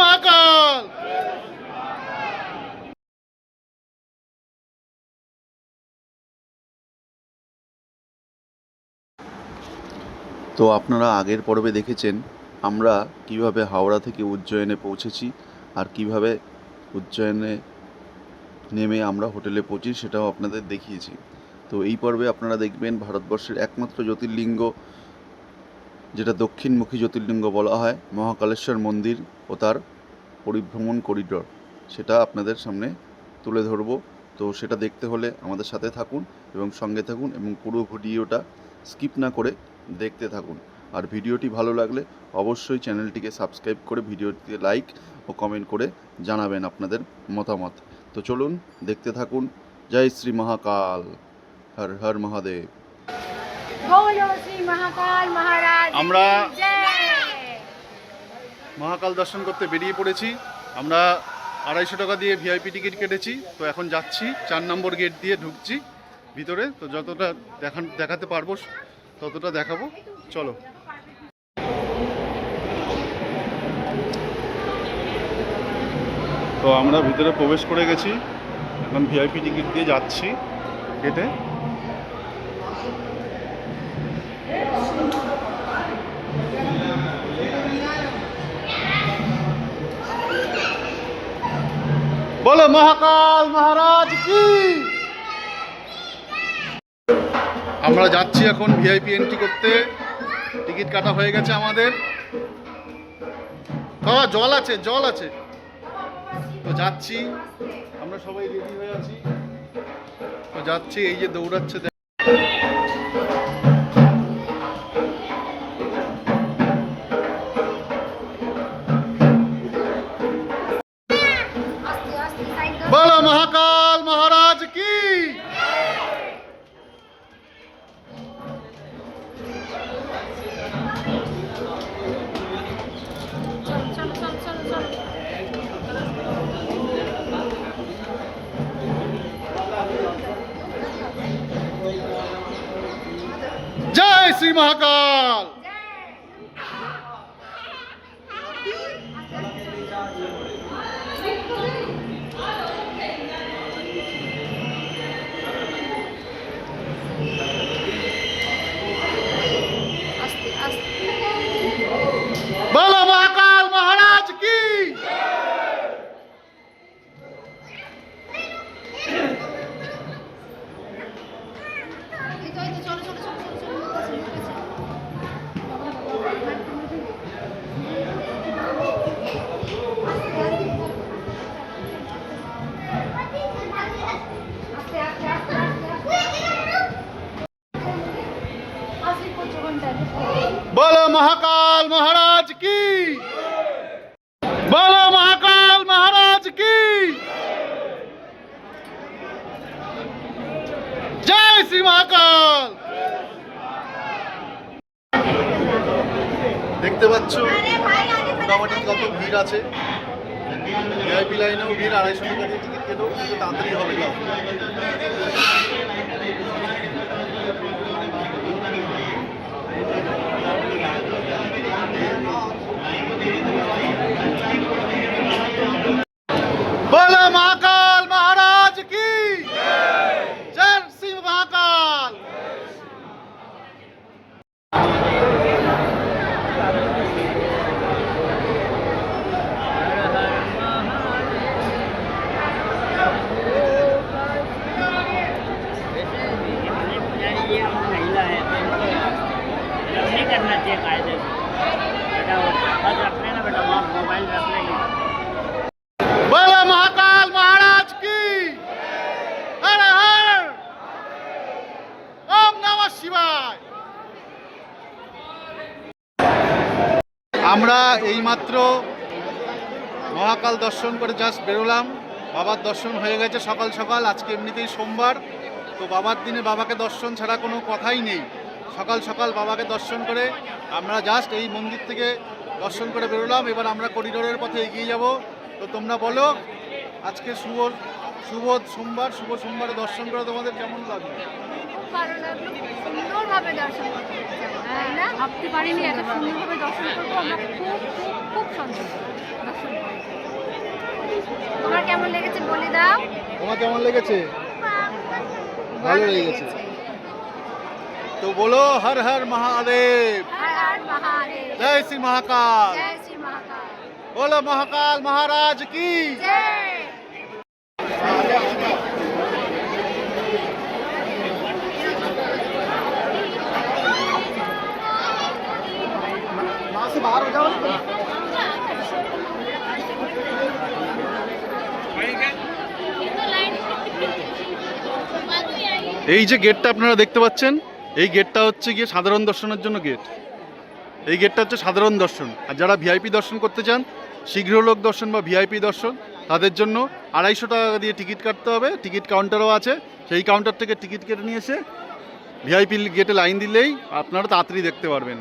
মহাকাল। তো আপনারা আগের পর্বে দেখেছেন আমরা কীভাবে হাওড়া থেকে উজ্জয়নে পৌঁছেছি আর কীভাবে উজ্জয়নে নেমে আমরা হোটেলে পৌঁছি সেটাও আপনাদের দেখিয়েছি। তো এই পর্বে আপনারা দেখবেন ভারতবর্ষের একমাত্র জ্যোতির্লিঙ্গ যেটা দক্ষিণমুখী জ্যোতির্লিঙ্গ বলা হয়, মহাকালেশ্বর মন্দির ও তার পরিভ্রমণ করিডর। সেটা আপনাদের সামনে তুলে ধরবো। তো সেটা দেখতে হলে আমাদের সাথে থাকুন এবং সঙ্গে থাকুন এবং পুরো ভিডিওটা স্কিপ না করে দেখতে থাকুন। আর ভিডিওটি ভালো লাগলে অবশ্যই চ্যানেলটিকে সাবস্ক্রাইব করে ভিডিওটিতে লাইক ও কমেন্ট করে জানাবেন আপনাদের মতামত। তো চলুন দেখতে থাকুন। জয় শ্রী মহাকাল। হর হর মহাদেব। আমরা মহাকাল দর্শন করতে বেরিয়ে পড়েছি। আমরা আড়াইশো টাকা দিয়ে ভিআইপি টিকিট কেটেছি। তো এখন যাচ্ছি চার নম্বর গেট দিয়ে ঢুকছি ভিতরে। তো যতটা দেখান দেখাতে পারব ততটা দেখাবো। চলো। তো আমরা ভিতরে প্রবেশ করে গেছি। এখন ভিআইপি টিকিট দিয়ে যাচ্ছি কেটে বলো, মহাকাল মহারাজ কি? আমরা যাচ্ছি এখন ভিআইপি এন্ট্রি করতে। টিকিট কাটা হয়ে গেছে আমাদের। বাবা জল আছে জল আছে। তো যাচ্ছি। আমরা সবাই রেডি হয়ে আছি। তো যাচ্ছি, এই যে দৌড়াচ্ছে জয় শ্রী বলো মহাকাল, মহারাজ কি? জয় শ্রী মহাকাল। দেখতে পাচ্ছ, মোটামুটি কত ভিড় আছে। ভিআইপি লাইনেও ভিড়, আড়াইশো টাকা টিকিট কেটেও তাড়াতাড়ি হবে না। এইমাত্র মহাকাল দর্শন করে জাস্ট বেরোলাম। বাবার দর্শন হয়ে গেছে সকাল সকাল, আজকে এমনিতেই সোমবার। তো বাবার দিনে বাবাকে দর্শন ছাড়া কোনো কথাই নেই। সকাল সকাল বাবাকে দর্শন করে আমরা জাস্ট এই মন্দির থেকে দর্শন করে বেরোলাম। এবার আমরা করিডোরের পথে এগিয়ে যাব। তো তোমরা বলো, আজকে শুভ শুভ সোমবার, শুভ সোমবারে দর্শন করে তোমাদের কেমন লাগবে সুন্দরভাবে দর্শন তাই না? ভাবতে পারিনি এত সুন্দরভাবে দর্শন করব আমরা খুব খুব খুব সন্তুষ্ট দর্শন তোমার কেমন লেগেছে বলে দাও। তোমার কেমন লেগেছে? ভালো লেগেছে। তো বলো হর হর মহাদেব। হর হর মহাদেব। জয় শ্রী মহাকাল। জয় শ্রী মহাকাল। বলো মহাকাল মহারাজ কি? জয়। এই যে গেটটা আপনারা দেখতে পাচ্ছেন, এই গেটটা হচ্ছে গিয়ে সাধারণ দর্শনের জন্য গেট এই গেটটা হচ্ছে সাধারণ দর্শন। আর যারা ভিআইপি দর্শন করতে চান শীঘ্র লোক দর্শন বা ভিআইপি দর্শন, তাদের জন্য আড়াইশো টাকা দিয়ে টিকিট কাটতে হবে। টিকিট কাউন্টারও আছে। সেই কাউন্টার থেকে টিকিট কেটে নিয়ে এসে ভিআইপি গেটে লাইন দিলেই আপনারা তাড়াতাড়ি দেখতে পারবেন।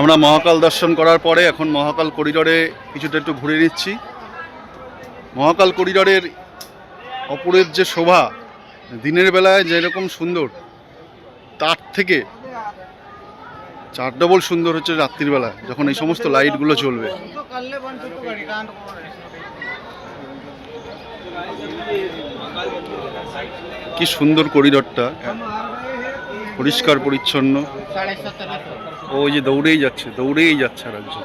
আমরা মহাকাল দর্শন করার পরে এখন মহাকাল করিডরে কিছুটা একটু ঘুরে নিচ্ছি। মহাকাল করিডরের অপরের যে শোভা, দিনের বেলায় যেরকম সুন্দর, তার থেকে চার ডবল সুন্দর হচ্ছে রাত্রির বেলা, যখন এই সমস্ত লাইটগুলো চলবে কি সুন্দর করিডরটা, পরিষ্কার, পরিচ্ছন্ন। ও যে দৌড়েই যাচ্ছে দৌড়েই যাচ্ছে আর একজন।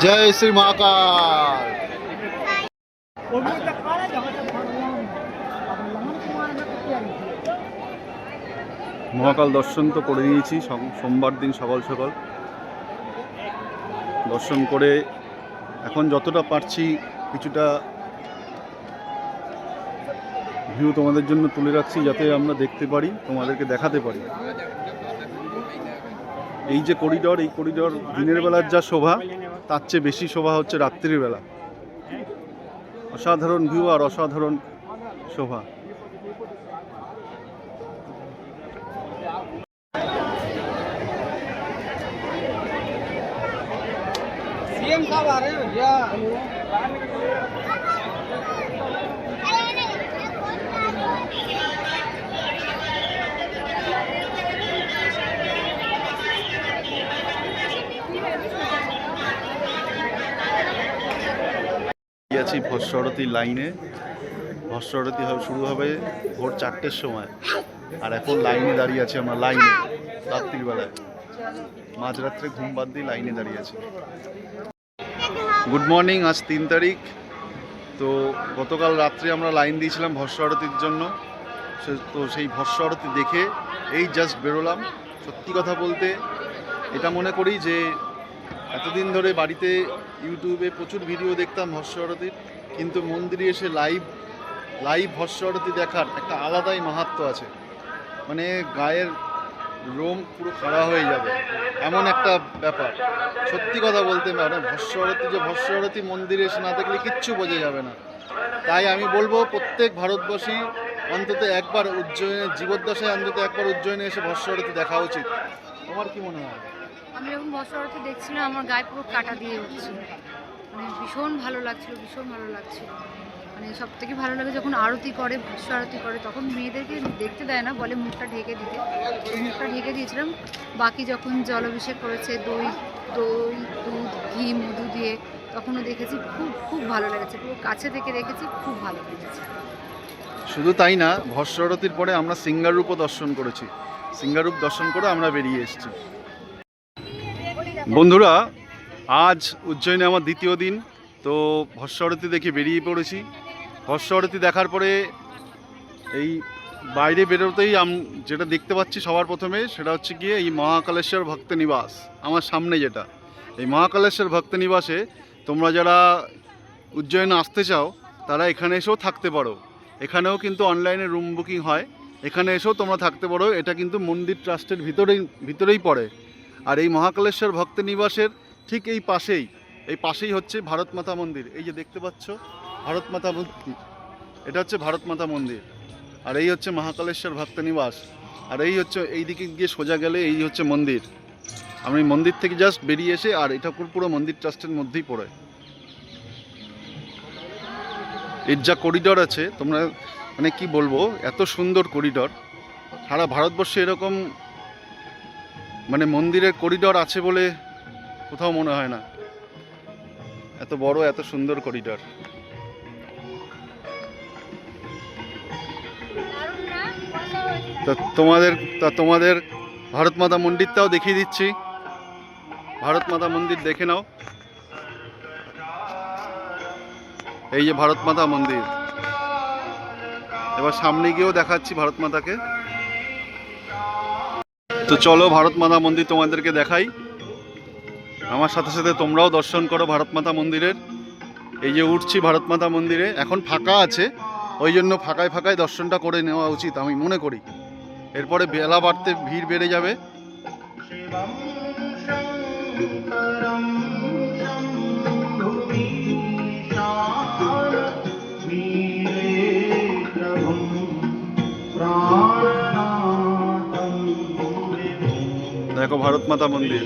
জয় শ্রী মহাকাল। মহাকাল দর্শন তো করে নিয়েছি সম- সোমবার দিন সকাল সকাল। দর্শন করে এখন যতটা পারছি কিছুটা ভিউ তোমাদের জন্য তুলে রাখছি যাতে আমরা দেখতে পারি, তোমাদেরকে দেখাতে পারি। এই যে করিডর এই করিডর দিনের বেলার যা শোভা তার চেয়ে বেশি শোভা হচ্ছে রাত্রির বেলা অসাধারণ ভিউ আর অসাধারণ শোভা सीएम साहब आ रहे हैं भैया আছি ভস্বরতী লাইনে। ভস্বরতী হবে শুরু হবে ভোর চারটের সময়। আর এখন লাইনে দাঁড়িয়ে আছি আমরা, লাইনে, রাত্রির বেলায়। মাঝরাত্রে ঘুম বাদ দিয়ে লাইনে দাঁড়িয়ে আছি। গুড মর্নিং আজ তিন তারিখ। তো গতকাল রাত্রে আমরা লাইন দিয়েছিলাম ভস্য আরতির জন্য তো সেই ভস্য আরতি দেখে এই জাস্ট বেরোলাম। সত্যি কথা বলতে, এটা মনে করি যে এতদিন ধরে বাড়িতে ইউটিউবে প্রচুর ভিডিও দেখতাম ভস্য আরতির, কিন্তু মন্দিরে এসে লাইভ লাইভ ভস্য আরতি দেখার একটা আলাদাই মাহাত্ম্য আছে। মানে গায়ের রোম পুরো খাড়া হয়ে যাবে, এমন একটা ব্যাপার। সত্যি কথা বলতে মানে ভস্য আরতি যে ভস্য আরতি মন্দিরে এসে না দেখলে কিচ্ছু বোঝা যাবে না। তাই আমি বলব প্রত্যেক ভারতবাসী অন্তত একবার উজ্জয়নে, জীবদ্দশায় অন্তত একবার উজ্জয়নে এসে ভস্য আরতি দেখা উচিত। তোমার কি মনে হয়? আমি যখন বছরতে দেখছিলাম আমার গায়ে পুরো কাটা দিয়ে উঠছিল মানে ভীষণ ভালো লাগছিল, ভীষণ ভালো লাগছিল। মানে সব থেকে ভালো লাগে যখন আরতি করে, ভস্য আরতি করে, তখন মেয়েদেরকে দেখতে দেয় না, বলে মুখটা ঢেকে দিতে। মুখটা ঢেকে দিয়েছিলাম। বাকি যখন জলাভিষেক করেছে, দই দই, দুধ, ঘি, মধু দিয়ে, তখনও দেখেছি খুব খুব ভালো লেগেছে। পুরো কাছে থেকে দেখেছি, খুব ভালো লেগেছে। শুধু তাই না, ভস্য আরতির পরে আমরা সিঙ্গারূপও দর্শন করেছি। সিঙ্গারূপ দর্শন করে আমরা বেরিয়ে এসেছি। বন্ধুরা, আজ উজ্জয়নে আমার দ্বিতীয় দিন, তো ভস্য আরতি দেখে বেরিয়ে পড়েছি। আরতি দেখার পরে এই বাইরে বেরোতেই আম যেটা দেখতে পাচ্ছি সবার প্রথমে, সেটা হচ্ছে গিয়ে এই মহাকালেশ্বর ভক্ত নিবাস, আমার সামনে যেটা। এই মহাকালেশ্বর ভক্ত নিবাসে তোমরা যারা উজ্জয়নে আসতে চাও, তারা এখানে এসেও থাকতে পারো। এখানেও কিন্তু অনলাইনে রুম বুকিং হয়। এখানে এসেও তোমরা থাকতে পারো। এটা কিন্তু মন্দির ট্রাস্টের ভিতরেই ভিতরেই পড়ে। আর এই মহাকালেশ্বর ভক্ত নিবাসের ঠিক এই পাশেই এই পাশেই হচ্ছে ভারত মাতা মন্দির। এই যে দেখতে পাচ্ছ, ভারত মাতা মন্দির এটা হচ্ছে ভারত মাতা মন্দির। আর এই হচ্ছে মহাকালেশ্বর ভক্ত নিবাস আর এই হচ্ছে, এই দিকে গিয়ে সোজা গেলে এই হচ্ছে মন্দির। আমি মন্দির থেকে জাস্ট বেরিয়ে এসে, আর এটা পুরো- পুরো মন্দির ট্রাস্টের মধ্যেই পড়ে। এর যা করিডর আছে, তোমরা মানে কি বলব, এত সুন্দর করিডর সারা ভারতবর্ষে এরকম মানে মন্দিরের করিডর আছে বলে কোথাও মনে হয় না। এত বড়, এত সুন্দর করিডর। তা তোমাদের তা তোমাদের ভারত মাতা মন্দিরটাও দেখিয়ে দিচ্ছি। ভারত মাতা মন্দির দেখে নাও। এই যে ভারত মাতা মন্দির। এবার সামনে গিয়েও দেখাচ্ছি ভারত মাতাকে। তো চলো ভারত মাতা মন্দির তোমাদেরকে দেখাই। আমার সাথে সাথে তোমরাও দর্শন করো ভারত মাতা মন্দিরের। এই যে উঠছি ভারত মাতা মন্দিরে, এখন ফাঁকা আছে। ওই জন্য ফাঁকায় ফাঁকায় দর্শনটা করে নেওয়া উচিত, আমি মনে করি। এরপরে বেলা বাড়তে ভিড় বেড়ে যাবে। মাতা মন্দির।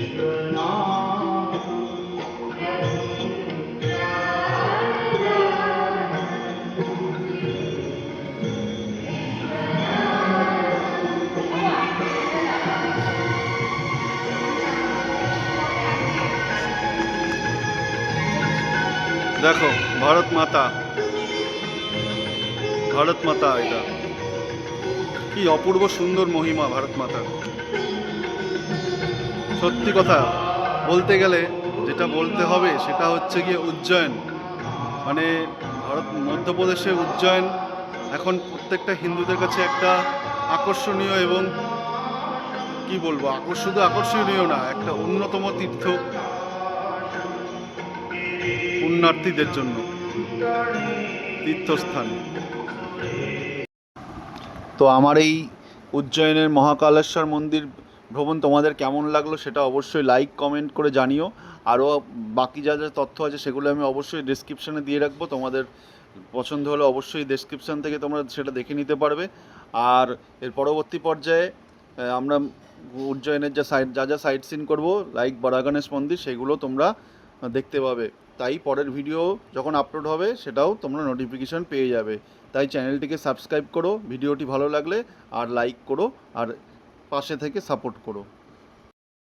দেখো ভারত মাতা। ভারত মাতা এটা। কি অপূর্ব সুন্দর মহিমা ভারত মাতা সত্যি কথা বলতে গেলে যেটা বলতে হবে সেটা হচ্ছে গিয়ে উজ্জয়ন। মানে ভারত, মধ্যপ্রদেশে উজ্জয়ন এখন প্রত্যেকটা হিন্দুদের কাছে একটা আকর্ষণীয় এবং কি বলব, আকর্ষ, শুধু আকর্ষণীয় না, একটা অন্যতম তীর্থ পুণ্যার্থীদের জন্য। তীর্থস্থান। তো আমার এই উজ্জয়নের মহাকালেশ্বর মন্দির ভ্রমণ তোমাদের কেমন লাগল সেটা অবশ্যই লাইক কমেন্ট করে জানিও। আরও বাকি যা যা তথ্য আছে সেগুলো আমি অবশ্যই ডেসক্রিপশানে দিয়ে রাখব। তোমাদের পছন্দ হলে অবশ্যই ডেসক্রিপশান থেকে তোমরা সেটা দেখে নিতে পারবে। আর এর পরবর্তী পর্যায়ে আমরা উজ্জয়নের যা সাইড যা যা সাইট সিন করব লাইক বরাগণেশ মন্দির, সেগুলো তোমরা দেখতে পাবে। তাই পরের ভিডিও যখন আপলোড হবে, সেটাও তোমরা নোটিফিকেশান পেয়ে যাবে। তাই চ্যানেলটিকে সাবস্ক্রাইব করো ভিডিওটি ভালো লাগলে আর লাইক করো। আর পাশে থেকে সাপোর্ট করো।